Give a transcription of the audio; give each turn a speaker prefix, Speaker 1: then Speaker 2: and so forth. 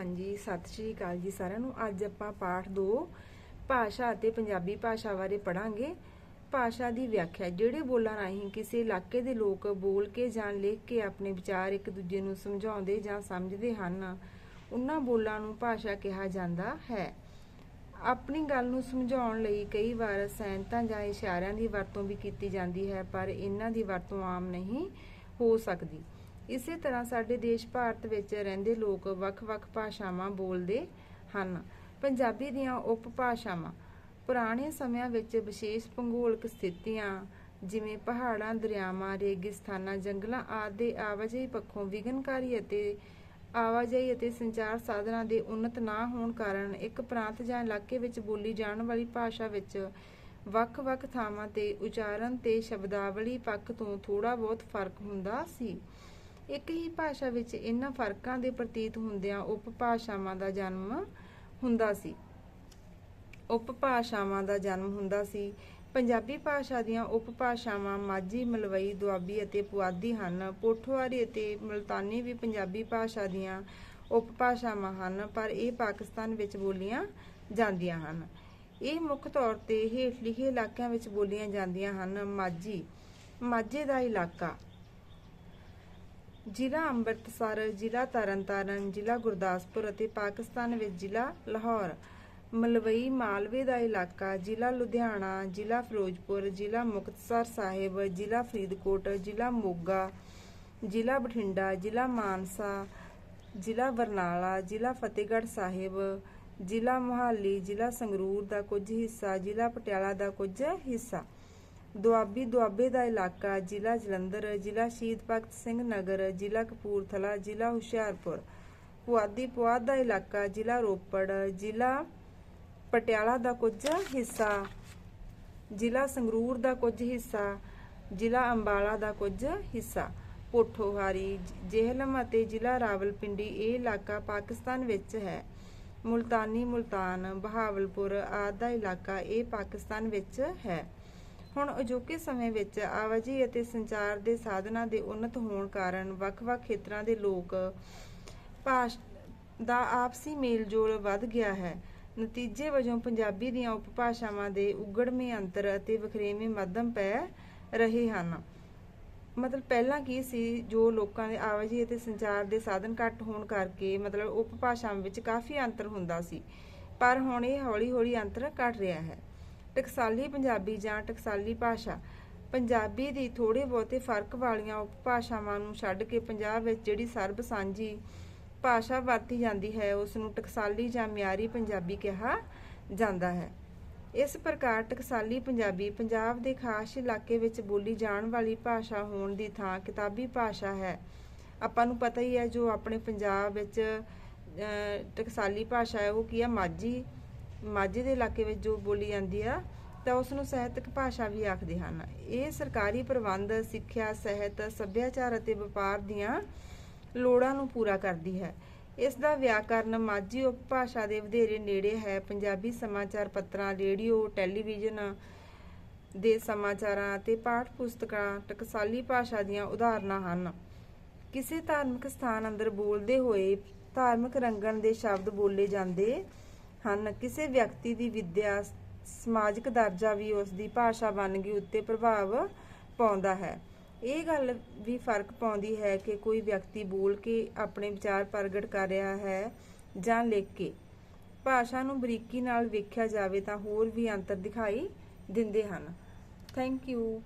Speaker 1: ਹਾਂਜੀ, ਸਤਿ ਸ਼੍ਰੀ ਅਕਾਲ ਜੀ ਸਾਰਿਆਂ ਨੂੰ। ਅੱਜ ਆਪਾਂ ਪਾਠ 2 ਭਾਸ਼ਾ ਅਤੇ ਪੰਜਾਬੀ ਭਾਸ਼ਾ ਬਾਰੇ ਪੜਾਂਗੇ ਭਾਸ਼ਾ ਦੀ ਵਿਆਖਿਆ, ਜਿਹੜੇ ਬੋਲਾਂ ਰਾਹੀਂ ਕਿਸੇ ਇਲਾਕੇ ਦੇ ਲੋਕ ਬੋਲ ਕੇ ਜਾਂ ਲਿਖ ਕੇ ਆਪਣੇ ਵਿਚਾਰ ਇੱਕ ਦੂਜੇ ਨੂੰ ਸਮਝਾਉਂਦੇ ਜਾਂ ਸਮਝਦੇ ਹਨ, ਉਹਨਾਂ ਬੋਲਾਂ ਨੂੰ ਭਾਸ਼ਾ ਕਿਹਾ ਜਾਂਦਾ ਹੈ। ਆਪਣੀ ਗੱਲ ਨੂੰ ਸਮਝਾਉਣ ਲਈ ਕਈ ਵਾਰ ਸੈਨਤਾਂ ਜਾਂ ਇਸ਼ਾਰਿਆਂ ਦੀ ਵਰਤੋਂ ਵੀ ਕੀਤੀ ਜਾਂਦੀ ਹੈ, ਪਰ ਇਹਨਾਂ ਦੀ ਵਰਤੋਂ ਆਮ ਨਹੀਂ ਹੋ ਸਕਦੀ। ਇਸੇ ਤਰ੍ਹਾਂ ਸਾਡੇ ਦੇਸ਼ ਭਾਰਤ ਵਿੱਚ ਰਹਿੰਦੇ ਲੋਕ ਵੱਖ-ਵੱਖ ਭਾਸ਼ਾਵਾਂ ਬੋਲਦੇ ਹਨ। ਪੰਜਾਬੀ ਦੀਆਂ ਉਪਭਾਸ਼ਾਵਾਂ ਪੁਰਾਣੇ ਸਮਿਆਂ ਵਿੱਚ ਵਿਸ਼ੇਸ਼ ਭੂਗੋਲਿਕ ਸਥਿਤੀਆਂ, ਜਿਵੇਂ ਪਹਾੜਾਂ, ਦਰਿਆਵਾਂ, ਰੇਗਿਸਤਾਨਾਂ, ਜੰਗਲਾਂ ਆਦਿ ਦੇ ਆਵਾਜਾਈ ਪੱਖੋਂ ਵਿਘਨਕਾਰੀ ਅਤੇ ਆਵਾਜਾਈ ਅਤੇ ਸੰਚਾਰ ਸਾਧਨਾਂ ਦੇ ਉન્નਤ ਨਾ ਹੋਣ ਕਾਰਨ ਇੱਕ ਪ੍ਰਾਂਤ ਜਾਂ ਇਲਾਕੇ ਵਿੱਚ ਬੋਲੀ ਜਾਣ ਵਾਲੀ ਭਾਸ਼ਾ ਵਿੱਚ ਵੱਖ-ਵੱਖ ਥਾਵਾਂ ਤੇ ਉਚਾਰਨ ਤੇ ਸ਼ਬਦਾਵਲੀ ਪੱਖ ਤੋਂ ਥੋੜਾ ਬਹੁਤ ਫ਼ਰਕ ਹੁੰਦਾ ਸੀ। ਇੱਕ ਹੀ ਭਾਸ਼ਾ ਵਿੱਚ ਇਹਨਾਂ ਫਰਕਾਂ ਦੇ ਪ੍ਰਤੀਤ ਹੁੰਦਿਆਂ ਉਪਭਾਸ਼ਾਵਾਂ ਦਾ ਜਨਮ ਹੁੰਦਾ ਸੀ। ਉਪਭਾਸ਼ਾਵਾਂ ਦਾ ਜਨਮ ਹੁੰਦਾ ਸੀ। ਪੰਜਾਬੀ ਭਾਸ਼ਾ ਦੀਆਂ ਉਪਭਾਸ਼ਾਵਾਂ ਮਾਝੀ, ਮਲਵਈ, ਦੁਆਬੀ ਅਤੇ ਪੁਆਧੀ ਹਨ। ਪੋਠੋਹਾਰੀ ਅਤੇ ਮਲਤਾਨੀ ਵੀ ਪੰਜਾਬੀ ਭਾਸ਼ਾ ਦੀਆਂ ਉਪਭਾਸ਼ਾਵਾਂ ਹਨ, ਪਰ ਇਹ ਪਾਕਿਸਤਾਨ ਵਿੱਚ ਬੋਲੀਆਂ ਜਾਂਦੀਆਂ ਹਨ। ਇਹ ਮੁੱਖ ਤੌਰ ਤੇ ਹੇਠ ਲਿਖੇ ਇਲਾਕਿਆਂ ਵਿੱਚ ਬੋਲੀਆਂ ਜਾਂਦੀਆਂ ਹਨ। ਮਾਝੀ, ਮਾਝੇ ਦਾ ਇਲਾਕਾ ਜ਼ਿਲ੍ਹਾ ਅੰਮ੍ਰਿਤਸਰ, ਜ਼ਿਲ੍ਹਾ ਤਰਨਤਾਰਨ, ਜ਼ਿਲ੍ਹਾ ਗੁਰਦਾਸਪੁਰ ਅਤੇ ਪਾਕਿਸਤਾਨ ਵਿੱਚ ਜ਼ਿਲ੍ਹਾ ਲਾਹੌਰ, ਮਲਵਈ, ਮਾਲਵੇ ਦਾ ਇਲਾਕਾ, ਜ਼ਿਲ੍ਹਾ ਲੁਧਿਆਣਾ, ਜ਼ਿਲ੍ਹਾ ਫਿਰੋਜ਼ਪੁਰ, ਜ਼ਿਲ੍ਹਾ ਮੁਕਤਸਰ ਸਾਹਿਬ, ਜ਼ਿਲ੍ਹਾ ਫਰੀਦਕੋਟ, ਜ਼ਿਲ੍ਹਾ ਮੋਗਾ, ਜ਼ਿਲ੍ਹਾ ਬਠਿੰਡਾ, ਜ਼ਿਲ੍ਹਾ ਮਾਨਸਾ, ਜ਼ਿਲ੍ਹਾ ਬਰਨਾਲਾ, ਜ਼ਿਲ੍ਹਾ ਫਤਿਹਗੜ੍ਹ ਸਾਹਿਬ, ਜ਼ਿਲ੍ਹਾ ਮੁਹਾਲੀ, ਜ਼ਿਲ੍ਹਾ ਸੰਗਰੂਰ ਦਾ ਕੁਝ ਹਿੱਸਾ, ਜ਼ਿਲ੍ਹਾ ਪਟਿਆਲਾ ਦਾ ਕੁਝ ਹਿੱਸਾ। ਦੁਆਬੀ ਦੁਆਬੇ ਦਾ ਇਲਾਕਾ ਜ਼ਿਲ੍ਹਾ ਜਲੰਧਰ, ਜ਼ਿਲ੍ਹਾ ਸ਼ਹੀਦ ਭਗਤ ਸਿੰਘ ਨਗਰ, ਜ਼ਿਲ੍ਹਾ ਕਪੂਰਥਲਾ, ਜ਼ਿਲ੍ਹਾ ਹੁਸ਼ਿਆਰਪੁਰ। ਪੁਆਧੀ ਪੁਆਧ ਦਾ ਇਲਾਕਾ ਜ਼ਿਲ੍ਹਾ ਰੋਪੜ, ਜ਼ਿਲ੍ਹਾ ਪਟਿਆਲਾ ਦਾ ਕੁਝ ਹਿੱਸਾ, ਜ਼ਿਲ੍ਹਾ ਸੰਗਰੂਰ ਦਾ ਕੁਝ ਹਿੱਸਾ, ਜ਼ਿਲ੍ਹਾ ਅੰਬਾਲਾ ਦਾ ਕੁਝ ਹਿੱਸਾ। ਪੋਠੋਹਾਰੀ, ਜੇਹਲਮ ਅਤੇ ਜ਼ਿਲ੍ਹਾ ਰਾਵਲਪਿੰਡੀ ਇਹ ਇਲਾਕਾ ਪਾਕਿਸਤਾਨ ਵਿੱਚ ਹੈ। ਮੁਲਤਾਨੀ, ਮੁਲਤਾਨ, ਬਹਾਵਲਪੁਰ ਆਦਿ ਦਾ ਇਲਾਕਾ ਇਹ ਪਾਕਿਸਤਾਨ ਵਿੱਚ ਹੈ। ਹੁਣ ਅਜੋਕੇ ਸਮੇਂ ਵਿੱਚ ਆਵਾਜਾਈ ਅਤੇ ਸੰਚਾਰ ਦੇ ਸਾਧਨਾਂ ਦੇ ਉન્નਤ ਹੋਣ ਕਾਰਨ ਵੱਖ-ਵੱਖ ਖੇਤਰਾਂ ਦੇ ਲੋਕ ਭਾਸ਼ ਦਾ ਆਪਸੀ ਮੇਲ-ਜੋਲ ਵੱਧ ਗਿਆ ਹੈ। ਨਤੀਜੇ ਵਜੋਂ ਪੰਜਾਬੀ ਦੀਆਂ ਉਪਭਾਸ਼ਾਵਾਂ ਦੇ ਉਗੜਵੇਂ ਅੰਤਰ ਅਤੇ ਵਖਰੇਵੇਂ ਮੱਧਮ ਪੈ ਰਹੇ ਹਨ। ਮਤਲਬ ਪਹਿਲਾਂ ਕੀ ਸੀ, ਜੋ ਲੋਕਾਂ ਦੇ ਆਵਾਜਾਈ ਅਤੇ ਸੰਚਾਰ ਦੇ ਸਾਧਨ ਘੱਟ ਹੋਣ ਕਰਕੇ ਮਤਲਬ ਉਪਭਾਸ਼ਾਵਾਂ ਵਿੱਚ ਕਾਫੀ ਅੰਤਰ ਹੁੰਦਾ ਸੀ, ਪਰ ਹੁਣ ਇਹ ਹੌਲੀ-ਹੌਲੀ ਅੰਤਰ ਘਟ ਰਿਹਾ ਹੈ। ਟਕਸਾਲੀ ਪੰਜਾਬੀ ਜਾਂ ਟਕਸਾਲੀ ਭਾਸ਼ਾ। ਪੰਜਾਬੀ ਦੀ ਥੋੜੇ ਬਹੁਤੇ ਫ਼ਰਕ ਵਾਲੀਆਂ ਉਪਭਾਸ਼ਾਵਾਂ ਨੂੰ ਛੱਡ ਕੇ ਪੰਜਾਬ ਵਿੱਚ ਜਿਹੜੀ ਸਰਬ ਸਾਂਝੀ ਭਾਸ਼ਾ ਵਰਤੀ ਜਾਂਦੀ ਹੈ ਉਸ ਨੂੰ ਟਕਸਾਲੀ ਜਾਂ ਮਿਆਰੀ ਪੰਜਾਬੀ ਕਿਹਾ ਜਾਂਦਾ ਹੈ। ਇਸ ਪ੍ਰਕਾਰ ਟਕਸਾਲੀ ਪੰਜਾਬੀ ਪੰਜਾਬ ਦੇ ਖਾਸ ਇਲਾਕੇ ਵਿੱਚ ਬੋਲੀ ਜਾਣ ਵਾਲੀ ਭਾਸ਼ਾ ਹੋਣ ਦੀ ਥਾਂ ਕਿਤਾਬੀ ਭਾਸ਼ਾ ਹੈ। ਆਪਾਂ ਨੂੰ ਪਤਾ ਹੀ ਹੈ ਜੋ ਆਪਣੇ ਪੰਜਾਬ ਵਿੱਚ ਟਕਸਾਲੀ ਭਾਸ਼ਾ ਹੈ, ਉਹ ਕੀ ਹੈ? ਮਾਝੀ ਮਾਝੇ ਦੇ ਇਲਾਕੇ ਵਿੱਚ ਜੋ ਬੋਲੀ ਜਾਂਦੀ ਆ, ਤਾਂ ਉਸ ਨੂੰ ਸਾਹਿਤਕ ਭਾਸ਼ਾ ਵੀ ਆਖਦੇ ਹਨ। ਇਹ ਸਰਕਾਰੀ ਪ੍ਰਬੰਧ, ਸਿੱਖਿਆ, ਸਾਹਿਤ, ਸੱਭਿਆਚਾਰ ਅਤੇ ਵਪਾਰ ਦੀਆਂ ਲੋੜਾਂ ਨੂੰ ਪੂਰਾ ਕਰਦੀ ਹੈ। ਇਸ ਦਾ ਵਿਆਕਰਨ ਮਾਝੀ ਉਪਭਾਸ਼ਾ ਦੇ ਵਧੇਰੇ ਨੇੜੇ ਹੈ। ਪੰਜਾਬੀ ਸਮਾਚਾਰ ਪੱਤਰਾਂ, ਰੇਡੀਓ, ਟੈਲੀਵਿਜ਼ਨ ਦੇ ਸਮਾਚਾਰਾਂ ਅਤੇ ਪਾਠ ਪੁਸਤਕਾਂ, ਟਕਸਾਲੀ ਭਾਸ਼ਾ ਦੀਆਂ ਉਦਾਹਰਨਾਂ ਹਨ। ਕਿਸੇ ਧਾਰਮਿਕ ਸਥਾਨ ਅੰਦਰ ਬੋਲਦੇ ਹੋਏ ਧਾਰਮਿਕ ਰੰਗਣ ਦੇ ਸ਼ਬਦ ਬੋਲੇ ਜਾਂਦੇ ਹਨ। ਕਿਸੇ ਵਿਅਕਤੀ ਦੀ ਵਿੱਦਿਆ ਸਮਾਜਿਕ ਦਰਜਾ ਵੀ ਉਸ ਦੀ ਭਾਸ਼ਾ ਵੰਨਗੀ ਉੱਤੇ ਪ੍ਰਭਾਵ ਪਾਉਂਦਾ ਹੈ। ਇਹ ਗੱਲ ਵੀ ਫ਼ਰਕ ਪਾਉਂਦੀ ਹੈ ਕਿ ਕੋਈ ਵਿਅਕਤੀ ਬੋਲ ਕੇ ਆਪਣੇ ਵਿਚਾਰ ਪ੍ਰਗਟ ਕਰ ਰਿਹਾ ਹੈ ਜਾਂ ਲਿਖ ਕੇ। ਭਾਸ਼ਾ ਨੂੰ ਬਰੀਕੀ ਨਾਲ ਵੇਖਿਆ ਜਾਵੇ ਤਾਂ ਹੋਰ ਵੀ ਅੰਤਰ ਦਿਖਾਈ ਦਿੰਦੇ ਹਨ। Thank you.